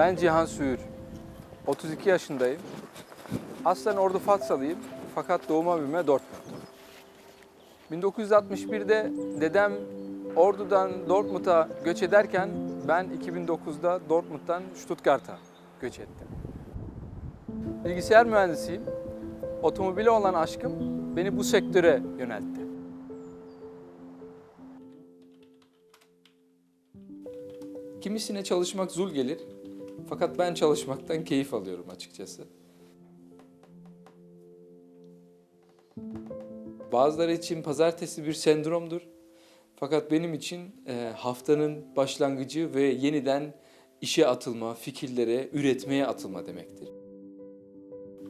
Ben Cihan Süür. 32 yaşındayım. Aslen Ordu Fatsalıyım fakat doğuma büyüme Dortmund. 1961'de dedem Ordu'dan Dortmund'a göç ederken ben 2009'da Dortmund'dan Stuttgart'a göç ettim. Bilgisayar mühendisiyim. Otomobile olan aşkım beni bu sektöre yöneltti. Kimisine çalışmak zul gelir. Fakat ben çalışmaktan keyif alıyorum açıkçası. Bazıları için pazartesi bir sendromdur. Fakat benim için e, haftanın başlangıcı ve yeniden işe atılma, fikirlere, üretmeye atılma demektir.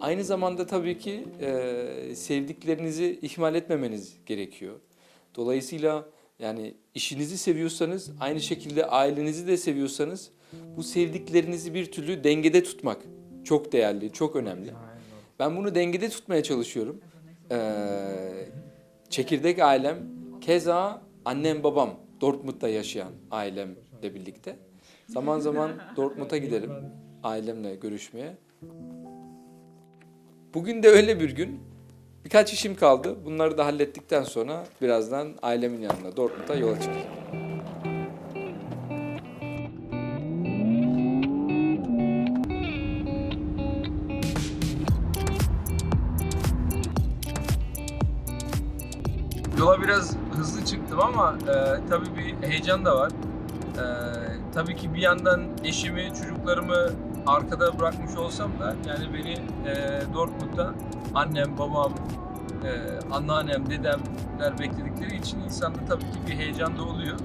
Aynı zamanda tabii ki e, sevdiklerinizi ihmal etmemeniz gerekiyor. Dolayısıyla yani işinizi seviyorsanız, aynı şekilde ailenizi de seviyorsanız bu sevdiklerinizi bir türlü dengede tutmak çok değerli, çok önemli. Ben bunu dengede tutmaya çalışıyorum. Ee, çekirdek ailem, keza annem babam Dortmund'da yaşayan ailemle birlikte. Zaman zaman Dortmund'a giderim ailemle görüşmeye. Bugün de öyle bir gün. Birkaç işim kaldı. Bunları da hallettikten sonra birazdan ailemin yanına Dortmund'a yola çıkacağım. Biraz hızlı çıktım ama e, tabii bir heyecan da var. E, tabii ki bir yandan eşimi, çocuklarımı arkada bırakmış olsam da yani beni e, Dortmund'da annem, babam, e, anneannem, dedemler bekledikleri için insanda tabii ki bir heyecan da oluyor.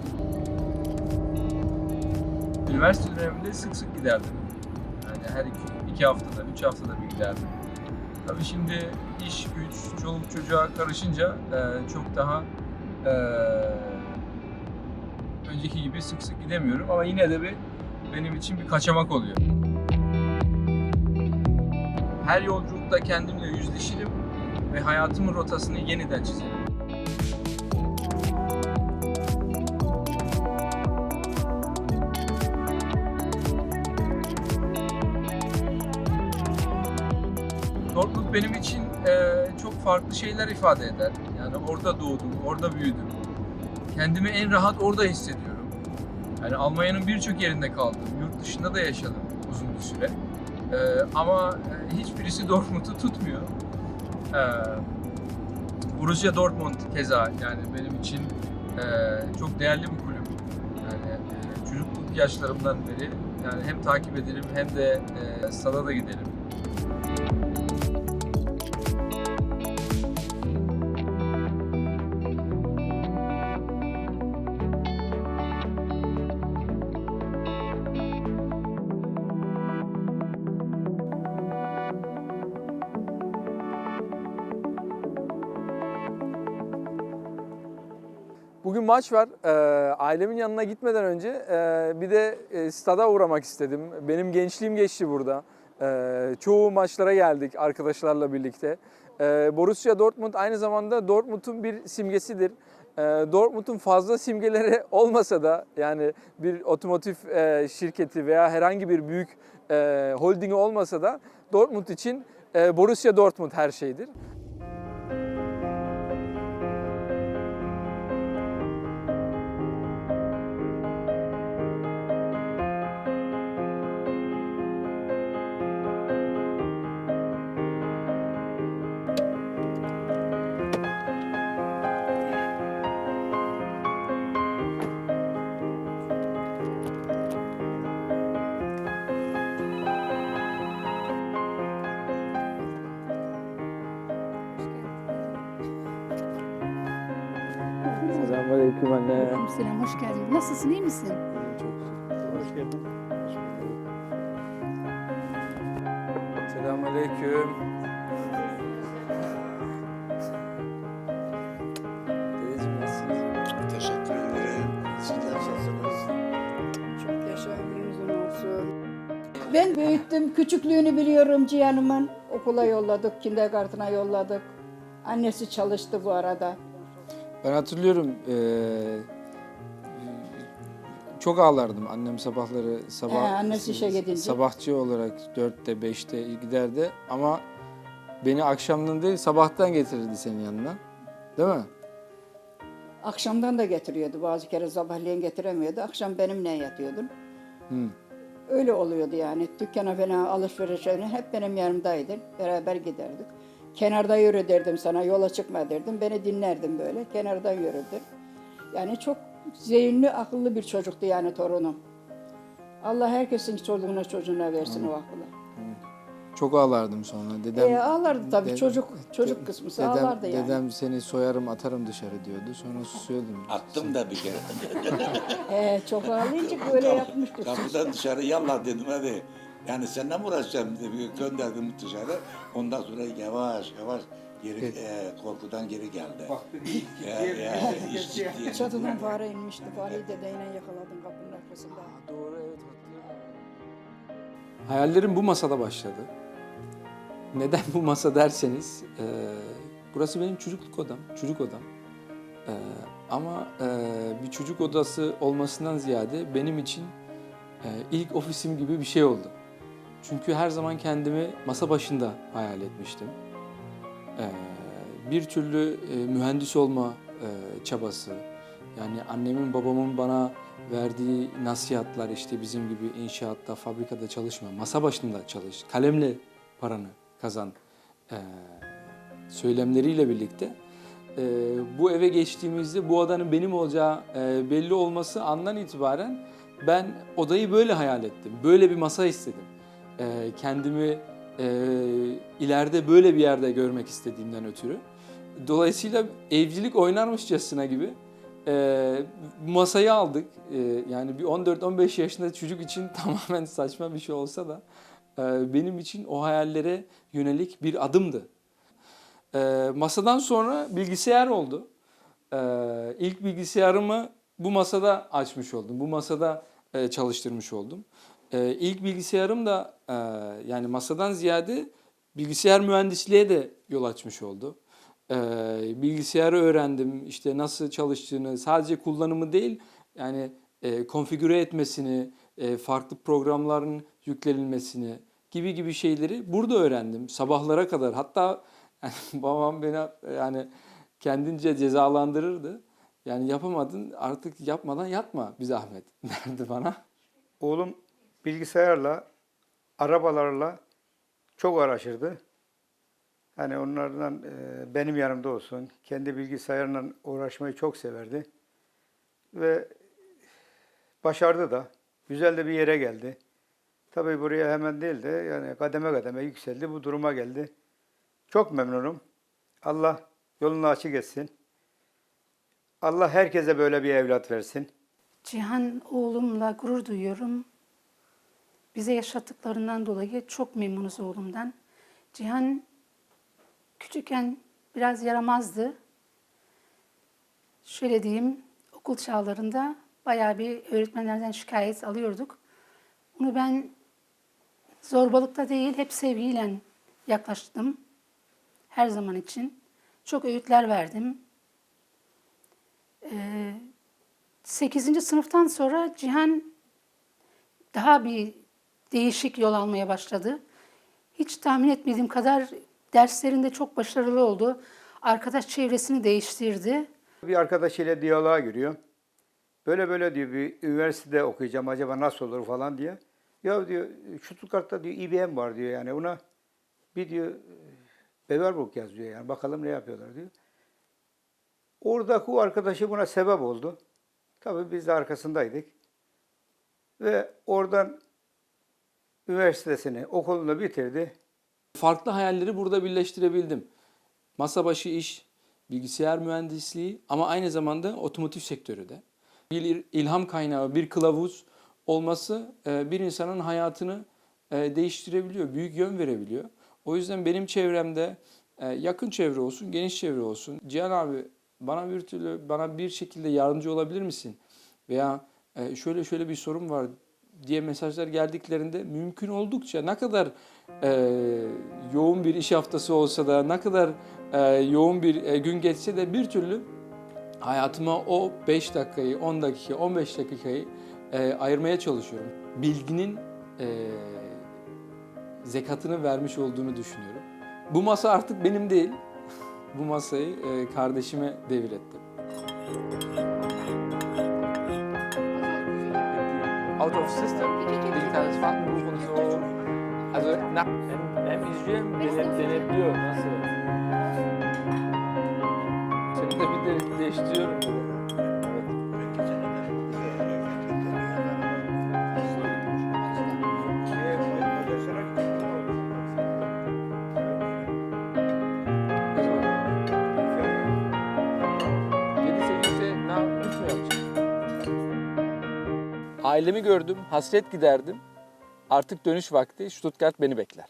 Üniversite döneminde sık sık giderdim. Yani her iki, iki haftada, üç haftada bir giderdim. Tabii şimdi iş, güç, çoluk çocuğa karışınca e, çok daha e, önceki gibi sık sık gidemiyorum ama yine de bir benim için bir kaçamak oluyor. Her yolculukta kendimle yüzleşirim ve hayatımın rotasını yeniden çizerim. Benim için e, çok farklı şeyler ifade eder. Yani orada doğdum, orada büyüdüm. Kendimi en rahat orada hissediyorum. Yani Almanya'nın birçok yerinde kaldım. Yurt dışında da yaşadım uzun bir süre. E, ama e, hiçbirisi Dortmund'u tutmuyor. E, Borussia Dortmund keza yani benim için e, çok değerli bir kulüp. Yani e, çocukluk yaşlarımdan beri yani hem takip ederim hem de e, stada da giderim. Bugün maç var. Ee, ailemin yanına gitmeden önce e, bir de e, stada uğramak istedim. Benim gençliğim geçti burada. Ee, çoğu maçlara geldik arkadaşlarla birlikte. Ee, Borussia Dortmund aynı zamanda Dortmund'un bir simgesidir. Ee, Dortmund'un fazla simgeleri olmasa da yani bir otomotiv e, şirketi veya herhangi bir büyük e, holdingi olmasa da Dortmund için e, Borussia Dortmund her şeydir. Selam, hoş geldin. Nasılsın, iyi misin? Hoş geldin. Selamünaleyküm. Nasılsınız? Teşekkür ederim. Siz nasılsınız? Çok yaşa, ömrünüz uzun olsun. Ben büyüttüm, küçüklüğünü biliyorum Cihan'ımın. Okula yolladık, kindergarten'a yolladık. Annesi çalıştı bu arada. Ben hatırlıyorum eee, çok ağlardım. Annem sabahları sabah He, annesi işe gidince. sabahçı olarak 4'te 5'te giderdi ama beni akşamdan değil sabahtan getirirdi senin yanına. Değil mi? Akşamdan da getiriyordu. Bazı kere sabahleyin getiremiyordu. Akşam benimle yatıyordun. Hı. Öyle oluyordu yani. Dükkana falan alışverişe falan hep benim yanımdaydın. Beraber giderdik. Kenarda yürü derdim sana, yola çıkma derdim. Beni dinlerdin böyle. Kenarda yürürdün. Yani çok zihinli, akıllı bir çocuktu yani torunum. Allah herkesin çoluğuna çocuğuna versin o akıllı. Çok ağlardım sonra. Dedem E, ağlardı tabii de- çocuk çocuk de- kısmı dedem, ağlardı yani. Dedem seni soyarım atarım dışarı diyordu. Sonra susuyordum. Attım da bir kere. He, çok ağlayınca böyle yapmıştı. Kapıdan dışarı yallah dedim hadi. Yani seninle mi uğraşacağım dedi. Gönderdim dışarı. Ondan sonra yavaş yavaş geri, e, korkudan geri geldi. İş. Çatıdan fare inmişti. Fareyi dedeyle yakaladım kapının arkasında. Doğru evet hatırlıyorum. Hayallerim bu masada başladı. Neden bu masa derseniz, e, burası benim çocukluk odam, çocuk odam. E, ama e, bir çocuk odası olmasından ziyade benim için e, ilk ofisim gibi bir şey oldu. Çünkü her zaman kendimi masa başında hayal etmiştim. E, bir türlü e, mühendis olma e, çabası, yani annemin babamın bana verdiği nasihatler işte bizim gibi inşaatta, fabrikada çalışma, masa başında çalış, kalemle paranı kazan eee, söylemleriyle birlikte eee, bu eve geçtiğimizde bu odanın benim olacağı eee, belli olması andan itibaren ben odayı böyle hayal ettim. Böyle bir masa istedim. Eee, kendimi eee, ileride böyle bir yerde görmek istediğimden ötürü. Dolayısıyla evcilik oynarmışçasına gibi ee, masayı aldık. Ee, yani bir 14-15 yaşında çocuk için tamamen saçma bir şey olsa da e, benim için o hayallere yönelik bir adımdı. Ee, masadan sonra bilgisayar oldu. Ee, ilk bilgisayarımı bu masada açmış oldum. Bu masada e, çalıştırmış oldum. Ee, ilk bilgisayarım da e, yani masadan ziyade bilgisayar mühendisliğe de yol açmış oldu. Ee, bilgisayarı öğrendim. işte nasıl çalıştığını, sadece kullanımı değil, yani e, konfigüre etmesini, e, farklı programların yüklenilmesini gibi gibi şeyleri burada öğrendim. Sabahlara kadar. Hatta yani babam beni yani kendince cezalandırırdı. Yani yapamadın artık yapmadan yatma bir zahmet derdi bana. Oğlum bilgisayarla, arabalarla çok uğraşırdı. Hani onlardan e, benim yanımda olsun, kendi bilgisayarla uğraşmayı çok severdi. Ve başardı da. Güzel de bir yere geldi. Tabii buraya hemen değil de yani kademe kademe yükseldi. Bu duruma geldi. Çok memnunum. Allah yolunu açık etsin. Allah herkese böyle bir evlat versin. Cihan oğlumla gurur duyuyorum. Bize yaşattıklarından dolayı çok memnunuz oğlumdan. Cihan küçükken biraz yaramazdı. Şöyle diyeyim, okul çağlarında bayağı bir öğretmenlerden şikayet alıyorduk. Bunu ben zorbalıkta değil, hep sevgiyle yaklaştım. Her zaman için. Çok öğütler verdim. Ee, 8. sınıftan sonra Cihan daha bir değişik yol almaya başladı. Hiç tahmin etmediğim kadar derslerinde çok başarılı oldu. Arkadaş çevresini değiştirdi. Bir arkadaşıyla diyaloğa giriyor. Böyle böyle diyor bir üniversitede okuyacağım acaba nasıl olur falan diye. Ya diyor Stuttgart'ta diyor IBM var diyor yani ona bir diyor Beverburg yazıyor yani bakalım ne yapıyorlar diyor. Oradaki o arkadaşı buna sebep oldu. Tabii biz de arkasındaydık. Ve oradan üniversitesini, okulunu bitirdi. Farklı hayalleri burada birleştirebildim. Masa başı iş, bilgisayar mühendisliği ama aynı zamanda otomotiv sektörü de. Bir ilham kaynağı, bir kılavuz olması e, bir insanın hayatını e, değiştirebiliyor, büyük yön verebiliyor. O yüzden benim çevremde e, yakın çevre olsun, geniş çevre olsun. Cihan abi bana bir türlü, bana bir şekilde yardımcı olabilir misin? Veya şöyle şöyle bir sorun var diye mesajlar geldiklerinde mümkün oldukça ne kadar e, yoğun bir iş haftası olsa da ne kadar e, yoğun bir e, gün geçse de bir türlü hayatıma o 5 dakikayı, 10 dakika, 15 dakikayı e, ayırmaya çalışıyorum. Bilginin e, zekatını vermiş olduğunu düşünüyorum. Bu masa artık benim değil. Bu masayı e, kardeşime devrettim. Out of system, digitales Fahrtenbuch und so. Also na, Hem, hem izliyor hem denep, denetliyor nasıl. Seni de bir de değiştiriyorum. Ailemi gördüm, hasret giderdim. Artık dönüş vakti. Stuttgart beni bekler.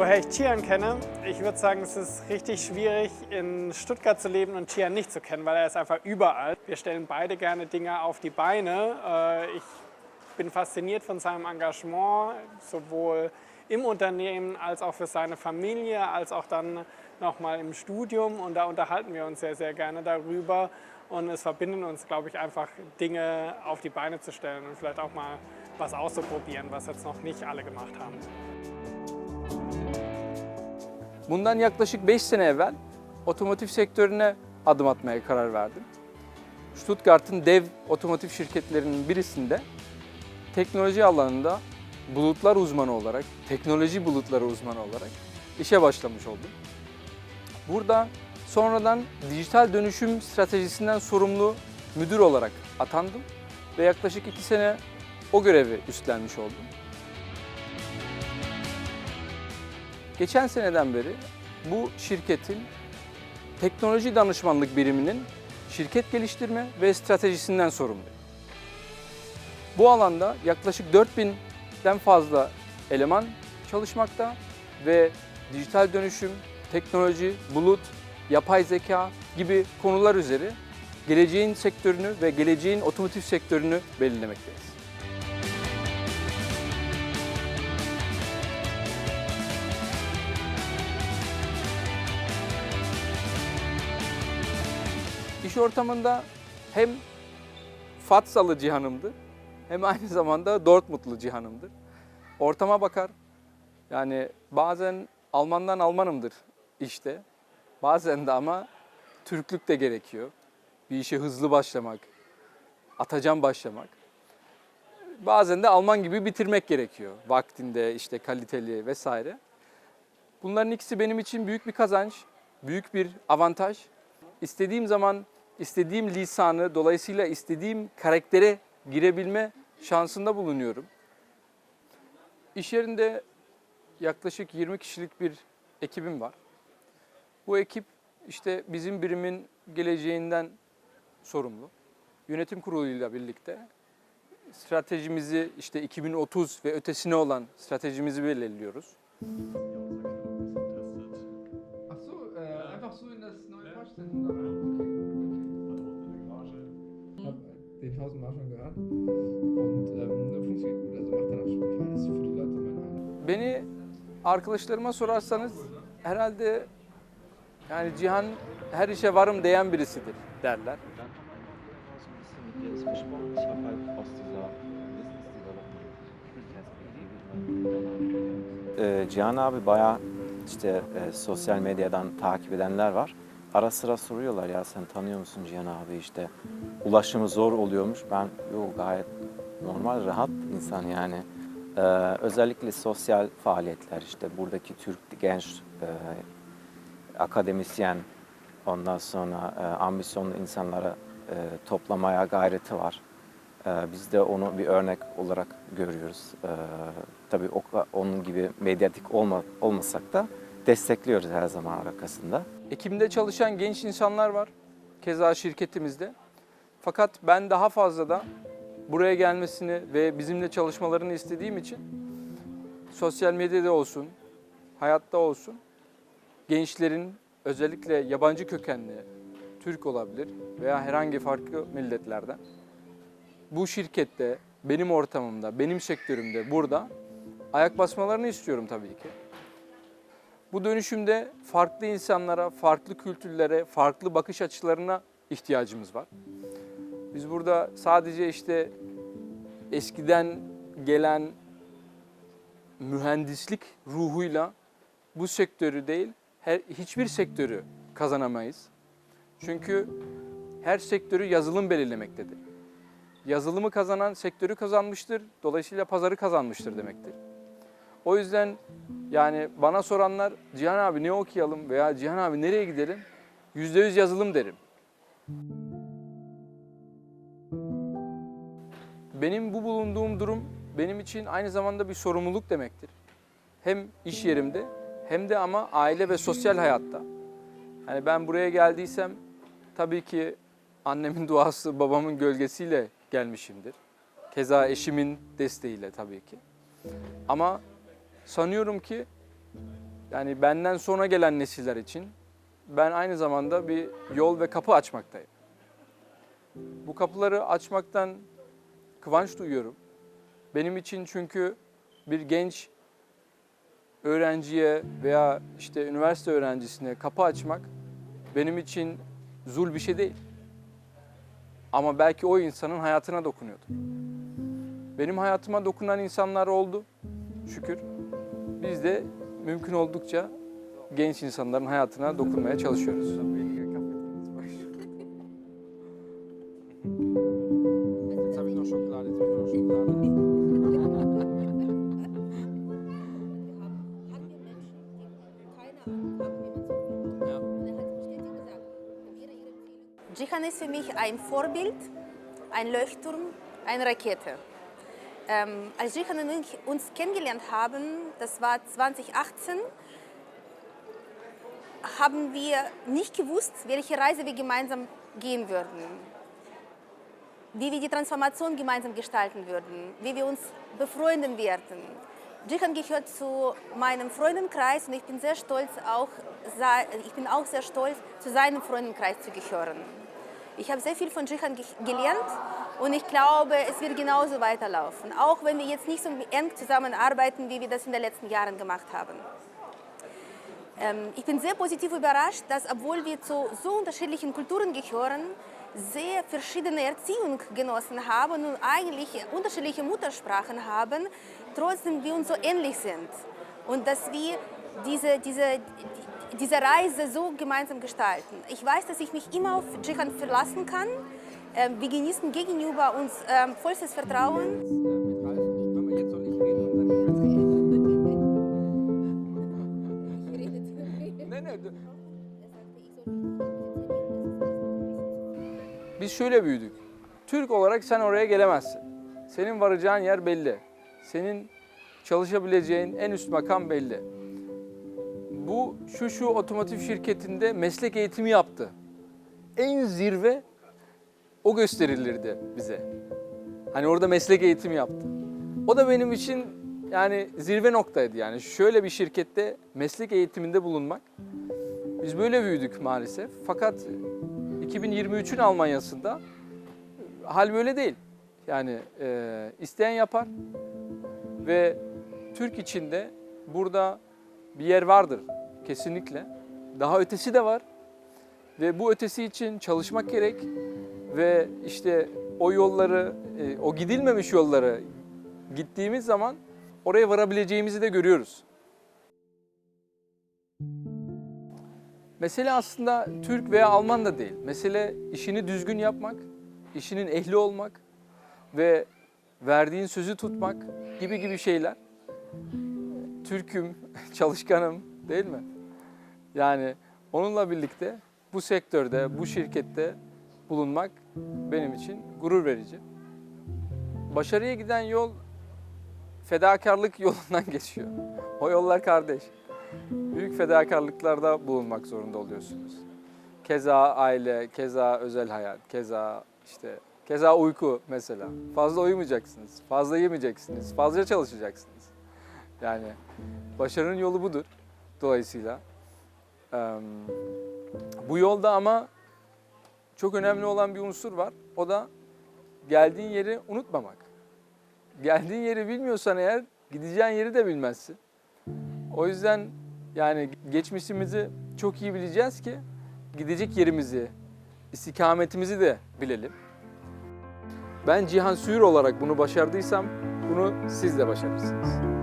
Woher ich Chian kenne, ich würde sagen, es ist richtig schwierig, in Stuttgart zu leben und Chian nicht zu kennen, weil er ist einfach überall. Wir stellen beide gerne Dinge auf die Beine. Äh, Ich bin fasziniert von seinem Engagement, sowohl im Unternehmen als auch für seine Familie, als auch dann nochmal im Studium. Und da unterhalten wir uns sehr, sehr gerne darüber. Und es verbindet uns, glaube ich, einfach Dinge auf die Beine zu stellen und vielleicht auch mal was auszuprobieren, was jetzt noch nicht alle gemacht haben. Bundan yaklaşık 5 sene evvel otomotiv sektörüne adım atmaya karar verdim. Stuttgart'ın dev otomotiv şirketlerinin birisinde teknoloji alanında bulutlar uzmanı olarak, teknoloji bulutları uzmanı olarak işe başlamış oldum. Burada sonradan dijital dönüşüm stratejisinden sorumlu müdür olarak atandım ve yaklaşık 2 sene o görevi üstlenmiş oldum. Geçen seneden beri bu şirketin teknoloji danışmanlık biriminin şirket geliştirme ve stratejisinden sorumluyum. Bu alanda yaklaşık 4000'den fazla eleman çalışmakta ve dijital dönüşüm, teknoloji, bulut, yapay zeka gibi konular üzeri geleceğin sektörünü ve geleceğin otomotiv sektörünü belirlemekteyiz. Ortamında hem Fatsalı cihanımdır hem aynı zamanda Dortmundlu cihanımdır. Ortama bakar. Yani bazen Almandan Almanımdır işte. Bazen de ama Türklük de gerekiyor. Bir işe hızlı başlamak, atacan başlamak. Bazen de Alman gibi bitirmek gerekiyor. Vaktinde işte kaliteli vesaire. Bunların ikisi benim için büyük bir kazanç, büyük bir avantaj. İstediğim zaman istediğim lisanı, dolayısıyla istediğim karaktere girebilme şansında bulunuyorum. İş yerinde yaklaşık 20 kişilik bir ekibim var. Bu ekip işte bizim birimin geleceğinden sorumlu. Yönetim kuruluyla birlikte stratejimizi işte 2030 ve ötesine olan stratejimizi belirliyoruz. Ach so, äh, einfach so in das neue Vorstellen. Den tausendmal schon gehört. Und ähm, funktioniert gut. Also macht dann auch Spaß für die Leute meiner Meinung. Beni arkadaşlarıma sorarsanız herhalde yani Cihan her işe varım diyen birisidir derler. Ee, Cihan abi bayağı işte e, sosyal medyadan takip edenler var. Ara sıra soruyorlar ya sen tanıyor musun Cihan abi işte ulaşımı zor oluyormuş. Ben yok gayet normal rahat insan yani. Ee, özellikle sosyal faaliyetler işte buradaki Türk genç e, akademisyen ondan sonra e, ambisyonlu insanlara e, toplamaya gayreti var. E, biz de onu bir örnek olarak görüyoruz. E, tabii o, onun gibi medyatik olma, olmasak da destekliyoruz her zaman arkasında. Ekim'de çalışan genç insanlar var. Keza şirketimizde. Fakat ben daha fazla da buraya gelmesini ve bizimle çalışmalarını istediğim için sosyal medyada olsun, hayatta olsun gençlerin özellikle yabancı kökenli Türk olabilir veya herhangi farklı milletlerden bu şirkette, benim ortamımda, benim sektörümde burada ayak basmalarını istiyorum tabii ki. Bu dönüşümde farklı insanlara, farklı kültürlere, farklı bakış açılarına ihtiyacımız var. Biz burada sadece işte eskiden gelen mühendislik ruhuyla bu sektörü değil, her, hiçbir sektörü kazanamayız. Çünkü her sektörü yazılım belirlemektedir. Yazılımı kazanan sektörü kazanmıştır, dolayısıyla pazarı kazanmıştır demektir. O yüzden yani bana soranlar Cihan abi ne okuyalım veya Cihan abi nereye gidelim? Yüzde yüz yazılım derim. Benim bu bulunduğum durum benim için aynı zamanda bir sorumluluk demektir. Hem iş yerimde hem de ama aile ve sosyal hayatta. Yani ben buraya geldiysem tabii ki annemin duası, babamın gölgesiyle gelmişimdir. Keza eşimin desteğiyle tabii ki. Ama sanıyorum ki yani benden sonra gelen nesiller için ben aynı zamanda bir yol ve kapı açmaktayım. Bu kapıları açmaktan kıvanç duyuyorum. Benim için çünkü bir genç öğrenciye veya işte üniversite öğrencisine kapı açmak benim için zul bir şey değil. Ama belki o insanın hayatına dokunuyordur. Benim hayatıma dokunan insanlar oldu şükür. Biz de mümkün oldukça genç insanların hayatına dokunmaya çalışıyoruz. Jihan ist für mich ein Vorbild, ein Leuchtturm, eine Rakete. Ähm, als Jihan und ich uns kennengelernt haben, das war 2018, haben wir nicht gewusst, welche Reise wir gemeinsam gehen würden. Wie wir die Transformation gemeinsam gestalten würden, wie wir uns befreunden werden. Jihan gehört zu meinem Freundenkreis und ich bin sehr stolz, auch, ich bin auch sehr stolz, zu seinem Freundenkreis zu gehören. Ich habe sehr viel von Jihan ge gelernt und ich glaube, es wird genauso weiterlaufen, auch wenn wir jetzt nicht so eng zusammenarbeiten, wie wir das in den letzten Jahren gemacht haben. Ähm, ich bin sehr positiv überrascht, dass obwohl wir zu so unterschiedlichen Kulturen gehören, sehr verschiedene Erziehung genossen haben und eigentlich unterschiedliche Muttersprachen haben, trotzdem wir uns so ähnlich sind. Und dass wir diese, diese, diese Reise so gemeinsam gestalten. Ich weiß, dass ich mich immer auf Jihan verlassen kann. Ähm, wir genießen gegenüber uns ähm, vollstes Vertrauen. Biz şöyle büyüdük. Türk olarak sen oraya gelemezsin. Senin varacağın yer belli. Senin çalışabileceğin en üst makam belli. Bu şu şu otomotiv şirketinde meslek eğitimi yaptı. En zirve o gösterilirdi bize. Hani orada meslek eğitimi yaptı. O da benim için yani zirve noktaydı yani. Şöyle bir şirkette meslek eğitiminde bulunmak. Biz böyle büyüdük maalesef. Fakat 2023'ün Almanya'sında hal böyle değil. Yani e, isteyen yapar ve Türk içinde burada bir yer vardır kesinlikle. Daha ötesi de var ve bu ötesi için çalışmak gerek ve işte o yolları, e, o gidilmemiş yolları gittiğimiz zaman oraya varabileceğimizi de görüyoruz. Mesele aslında Türk veya Alman da değil. Mesele işini düzgün yapmak, işinin ehli olmak ve verdiğin sözü tutmak gibi gibi şeyler. Türk'üm, çalışkanım değil mi? Yani onunla birlikte bu sektörde, bu şirkette bulunmak benim için gurur verici. Başarıya giden yol fedakarlık yolundan geçiyor. O yollar kardeş. Büyük fedakarlıklarda bulunmak zorunda oluyorsunuz. Keza aile, keza özel hayat, keza işte keza uyku mesela. Fazla uyumayacaksınız, fazla yemeyeceksiniz, fazla çalışacaksınız. Yani başarının yolu budur dolayısıyla. Bu yolda ama çok önemli olan bir unsur var. O da geldiğin yeri unutmamak. Geldiğin yeri bilmiyorsan eğer gideceğin yeri de bilmezsin. O yüzden yani geçmişimizi çok iyi bileceğiz ki gidecek yerimizi, istikametimizi de bilelim. Ben Cihan Suyur olarak bunu başardıysam bunu siz de başarırsınız.